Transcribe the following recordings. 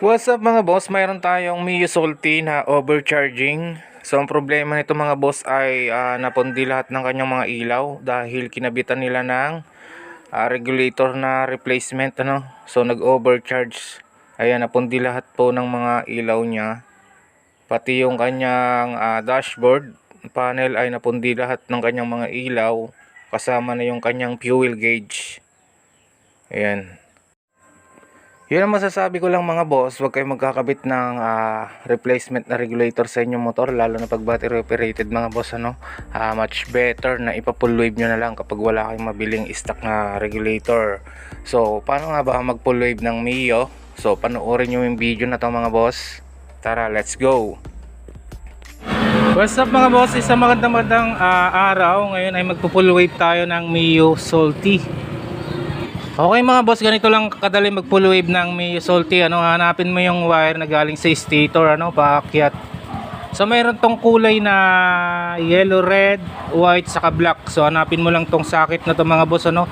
What's up mga boss? Mayroon tayong Mio Salty na overcharging. So ang problema nito mga boss ay ah, napundi lahat ng kanyang mga ilaw dahil kinabitan nila ng ah, regulator na replacement ano. So nag-overcharge. Ayan napundi lahat po ng mga ilaw niya. Pati yung kanyang ah, dashboard panel ay napundi lahat ng kanyang mga ilaw kasama na yung kanyang fuel gauge. Ayan. Yun ang masasabi ko lang mga boss, huwag kayong magkakabit ng ah, replacement na regulator sa inyong motor, lalo na pag battery operated mga boss, ano, Ah, much better na ipa-full wave nyo na lang kapag wala kayong mabiling stock na regulator. So, paano nga ba mag-full wave ng Mio? So, panoorin nyo yung video na to mga boss. Tara, let's go! What's up mga boss? Isang magandang magandang ah, araw. Ngayon ay magpo-full wave tayo ng Mio Salty. Okay mga boss, ganito lang kadali mag full wave ng Mio Salty. Ano, hanapin mo yung wire na galing sa stator, ano, paakyat. So mayroon tong kulay na yellow, red, white, saka black. So hanapin mo lang tong socket na to mga boss, ano.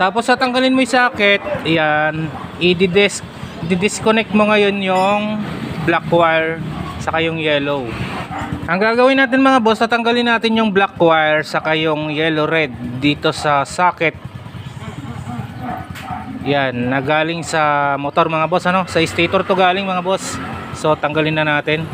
Tapos tatanggalin mo yung socket, ayan, i-dis disconnect mo ngayon yung black wire saka yung yellow. Ang gagawin natin mga boss, tatanggalin natin yung black wire saka yung yellow red dito sa socket yan, nagaling sa motor mga boss ano, sa stator to galing mga boss. So tanggalin na natin.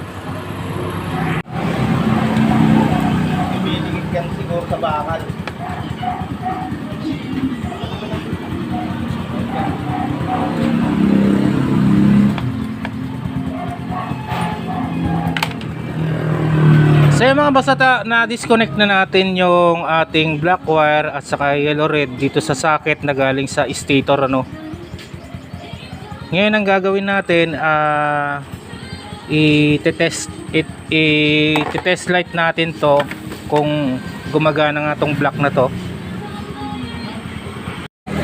Yung mga boss ata, na-disconnect na natin yung ating black wire at saka yellow red dito sa socket na galing sa stator ano. Ngayon ang gagawin natin ah i-test it i-test light natin to kung gumagana nga tong black na to.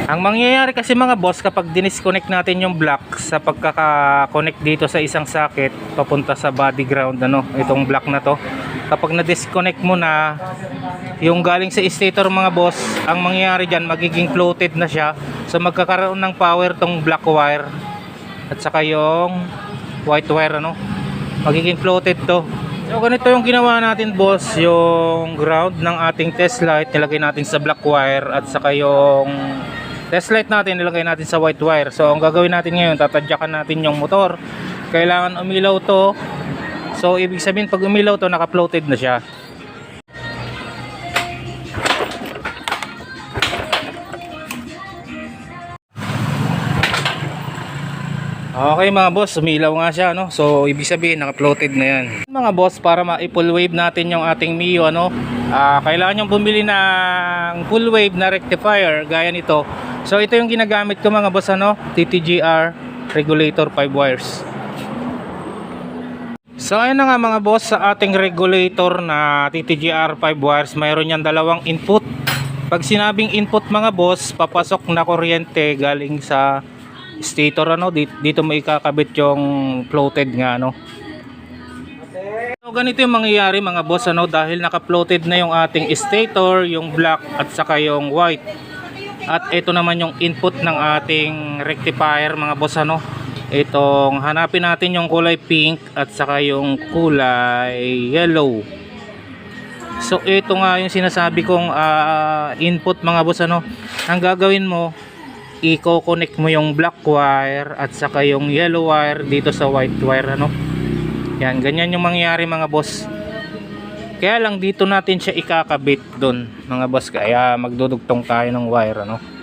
Ang mangyayari kasi mga boss kapag dinisconnect natin yung black sa pagkaka-connect dito sa isang socket papunta sa body ground ano, itong black na to. Kapag na-disconnect mo na yung galing sa stator mga boss, ang mangyayari diyan magiging floated na siya. So magkakaroon ng power tong black wire at saka yung white wire ano. Magiging floated to. So ganito yung ginawa natin boss, yung ground ng ating test light nilagay natin sa black wire at saka yung test light natin nilagay natin sa white wire. So ang gagawin natin ngayon, tatadyakan natin yung motor. Kailangan umilaw to. So ibig sabihin pag umilaw to, naka-floated na siya. Okay mga boss, umilaw nga siya no. So ibig sabihin naka-floated na 'yan. Mga boss, para ma-full wave natin yung ating Mio ano, ah, kailangan yung bumili ng full wave na rectifier gaya nito. So ito yung ginagamit ko mga boss ano, TTGR regulator 5 wires. So ayun na nga mga boss sa ating regulator na TTGR 5 wires, mayroon yan dalawang input. Pag sinabing input mga boss, papasok na kuryente galing sa stator ano dito, dito mo ikakabit yung floated nga ano. So ganito yung mangyayari mga boss ano dahil naka-floated na yung ating stator, yung black at saka yung white. At ito naman yung input ng ating rectifier mga boss ano. Itong hanapin natin yung kulay pink at saka yung kulay yellow. So ito nga yung sinasabi kong ah, input mga boss ano. Ang gagawin mo, i-connect mo yung black wire at saka yung yellow wire dito sa white wire ano. Yan, ganyan yung mangyayari mga boss. Kaya lang dito natin siya ikakabit doon mga boss kaya magdudugtong tayo ng wire ano.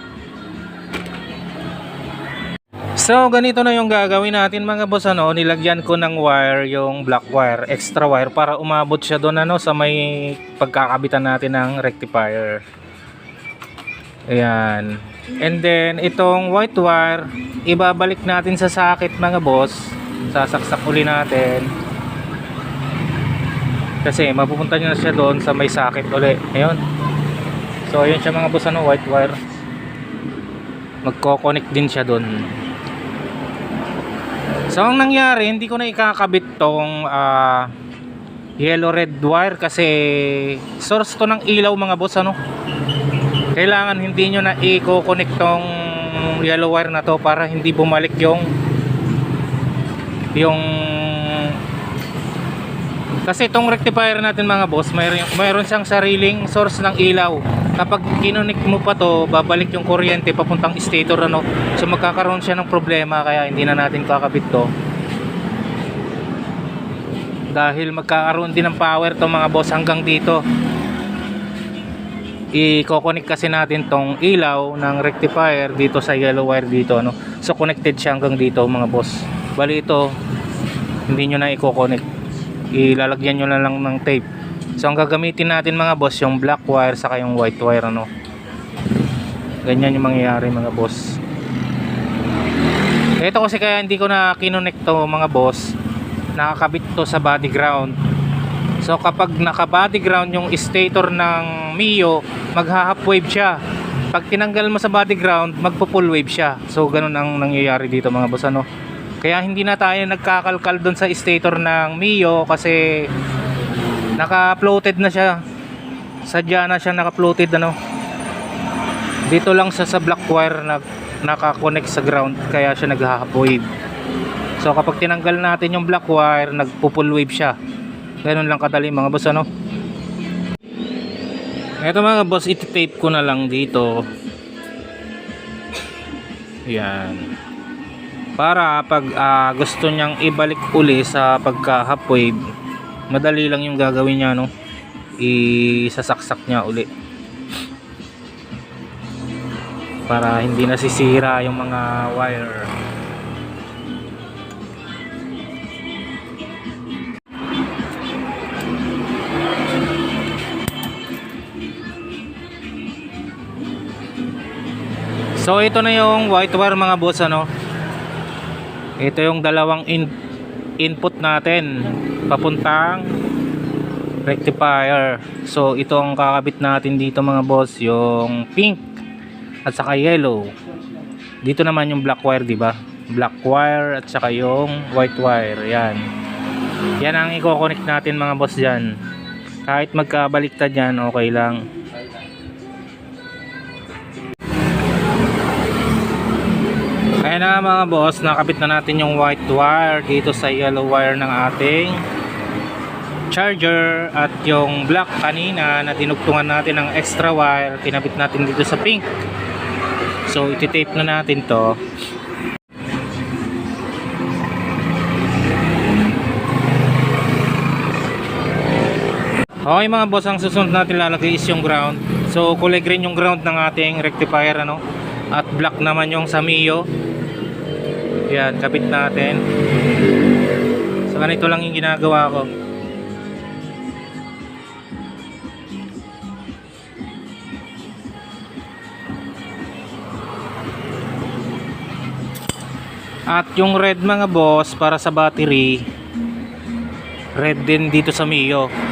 So ganito na yung gagawin natin mga boss ano, nilagyan ko ng wire yung black wire, extra wire para umabot siya doon ano sa may pagkakabitan natin ng rectifier. Ayan. And then itong white wire, ibabalik natin sa socket mga boss. Sasaksak uli natin. Kasi mapupunta niya siya doon sa may socket uli. Ayun. So ayun siya mga boss ano, white wire. Magko-connect din siya doon. So ang nangyari, hindi ko na ikakabit tong ah, yellow red wire kasi source to ng ilaw mga boss ano. Kailangan hindi nyo na i-connect tong yellow wire na to para hindi bumalik yung yung kasi itong rectifier natin mga boss, mayroon, mayroon siyang sariling source ng ilaw. Kapag kinunik mo pa to, babalik yung kuryente papuntang stator ano. So magkakaroon siya ng problema kaya hindi na natin kakabit to. Dahil magkakaroon din ng power to mga boss hanggang dito. I-connect kasi natin tong ilaw ng rectifier dito sa yellow wire dito ano. So connected siya hanggang dito mga boss. Bali ito hindi nyo na i-connect ilalagyan nyo na lang ng tape. So ang gagamitin natin mga boss yung black wire saka yung white wire ano. Ganyan yung mangyayari mga boss. Ito kasi kaya hindi ko na kinonect to mga boss. Nakakabit to sa body ground. So kapag naka body ground yung stator ng Mio magha half wave siya. Pag tinanggal mo sa body ground magpo full wave siya. So ganun ang nangyayari dito mga boss ano kaya hindi na tayo nagkakalkal doon sa stator ng Mio kasi naka-floated na siya. Sadya na siya naka-floated ano. Dito lang sa sa black wire na naka-connect sa ground kaya siya nag-half wave. So kapag tinanggal natin yung black wire, nagpo-full wave siya. Ganun lang kadali mga boss ano. Ito mga boss, iti-tape ko na lang dito. Yan para pag ah, gusto niyang ibalik uli sa pagka madali lang yung gagawin niya no? Isasaksak niya uli. Para hindi nasisira yung mga wire. So ito na yung white wire mga boss ano ito yung dalawang in input natin papuntang rectifier. So ito ang kakabit natin dito mga boss yung pink at saka yellow. Dito naman yung black wire di ba? Black wire at saka yung white wire yan. Yan ang i-connect natin mga boss dyan. Kahit magkabaliktad yan okay lang Ayan na mga boss, nakabit na natin yung white wire dito sa yellow wire ng ating charger at yung black kanina na tinugtungan natin ng extra wire, kinabit natin dito sa pink. So iti-tape na natin to. Okay mga boss, ang susunod natin lalagay is yung ground. So kulay green yung ground ng ating rectifier ano at black naman yung sa Mio. Yan, kapit natin. So ganito lang yung ginagawa ko. At yung red mga boss para sa battery, red din dito sa Mio.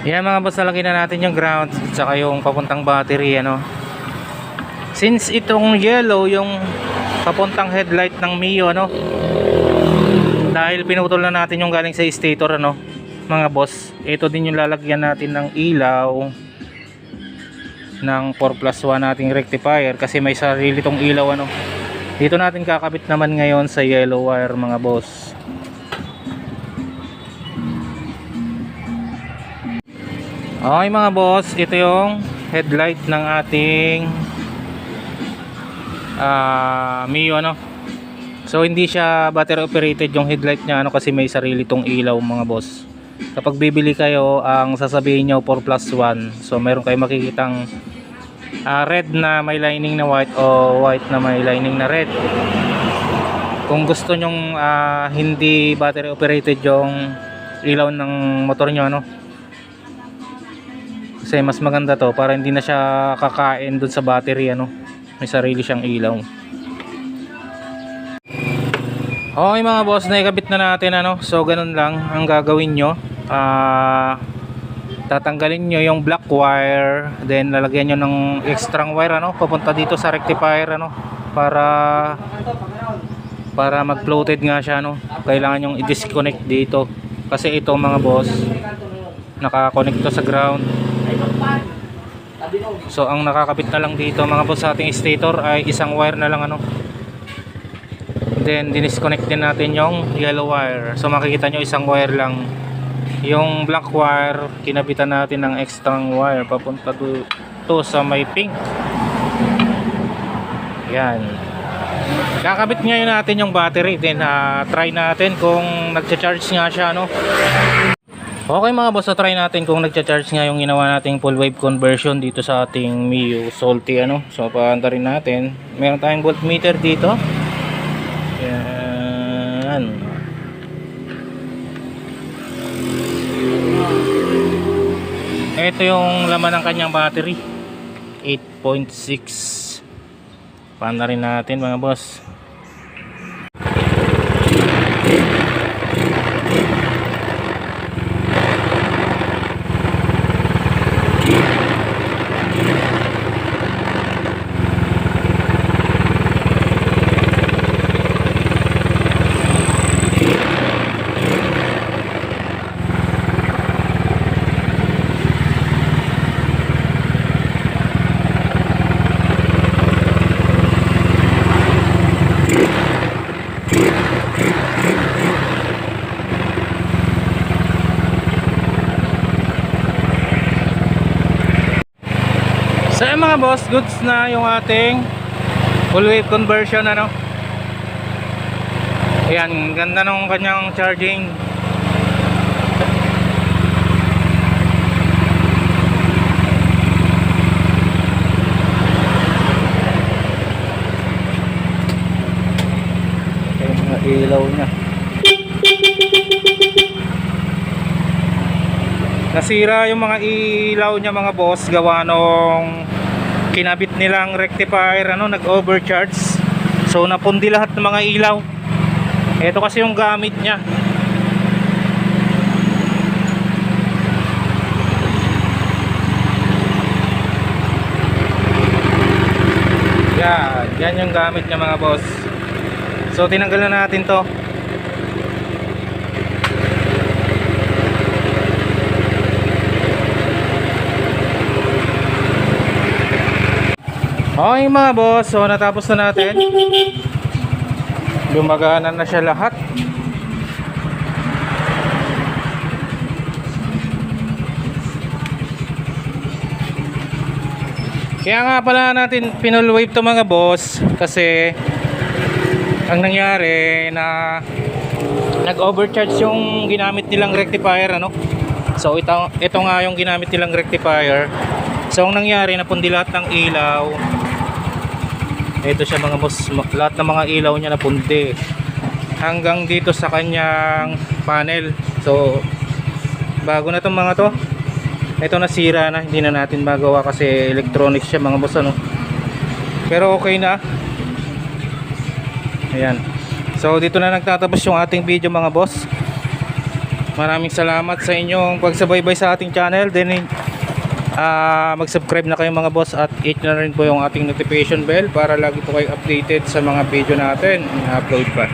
Yan mga boss, nalagay na natin yung ground at saka yung papuntang battery ano. Since itong yellow yung papuntang headlight ng Mio ano. Dahil pinutol na natin yung galing sa stator ano, mga boss. Ito din yung lalagyan natin ng ilaw ng 4 plus 1 nating rectifier kasi may sarili tong ilaw ano. Dito natin kakabit naman ngayon sa yellow wire mga boss. Okay mga boss, ito yung headlight ng ating ah Mio ano. So hindi siya battery operated yung headlight niya ano kasi may sarili tong ilaw mga boss. Kapag bibili kayo, ang sasabihin nyo 4 plus 1. So meron kayo makikitang ah, red na may lining na white o white na may lining na red. Kung gusto nyong ah, hindi battery operated yung ilaw ng motor nyo ano, kasi mas maganda to para hindi na siya kakain dun sa battery ano. May sarili siyang ilaw. Okay mga boss, naikabit na natin ano. So ganun lang ang gagawin nyo. Ah tatanggalin nyo yung black wire then lalagyan nyo ng extra wire ano papunta dito sa rectifier ano para para mag floated nga siya no kailangan yung i-disconnect dito kasi ito mga boss nakakonect to sa ground so ang nakakabit na lang dito mga boss sa ating stator ay isang wire na lang ano. Then dinisconnect din natin yung yellow wire. So makikita nyo isang wire lang. Yung black wire kinabitan natin ng extra wire papunta to, sa may pink. Yan. Kakabit ngayon natin yung battery. Then ah, try natin kung nagcha-charge nga siya no Okay mga boss, so try natin kung nagcha-charge nga yung ginawa nating full wave conversion dito sa ating Mio Salty ano. So paanda rin natin. Meron tayong voltmeter dito. Yan. Ito yung laman ng kanyang battery. 8.6. Paanda rin natin mga boss. So yun mga boss, goods na yung ating full wave conversion ano. Ayan, ganda nung kanyang charging. Yung mga ilaw niya. Nasira yung mga ilaw niya mga boss gawa nung kinabit nilang rectifier ano nag-overcharge. So napundi lahat ng mga ilaw. Ito kasi yung gamit niya. Yan, yan yung gamit niya mga boss. So tinanggal na natin 'to. Okay mga boss, so natapos na natin. Gumagana na siya lahat. Kaya nga pala natin pinull wave to mga boss kasi ang nangyari na nag-overcharge yung ginamit nilang rectifier ano. So ito, ito nga yung ginamit nilang rectifier. So ang nangyari napundi lahat ng ilaw. Ito siya mga boss, lahat ng mga ilaw niya napundi hanggang dito sa kanyang panel. So bago na tong mga to. Ito nasira na, hindi na natin magawa kasi electronics siya mga boss ano. Pero okay na. Ayan. So dito na nagtatapos yung ating video mga boss. Maraming salamat sa inyong pagsabaybay sa ating channel. Then ah mag-subscribe na kayo mga boss at hit na rin po yung ating notification bell para lagi po kayo updated sa mga video natin na upload pa.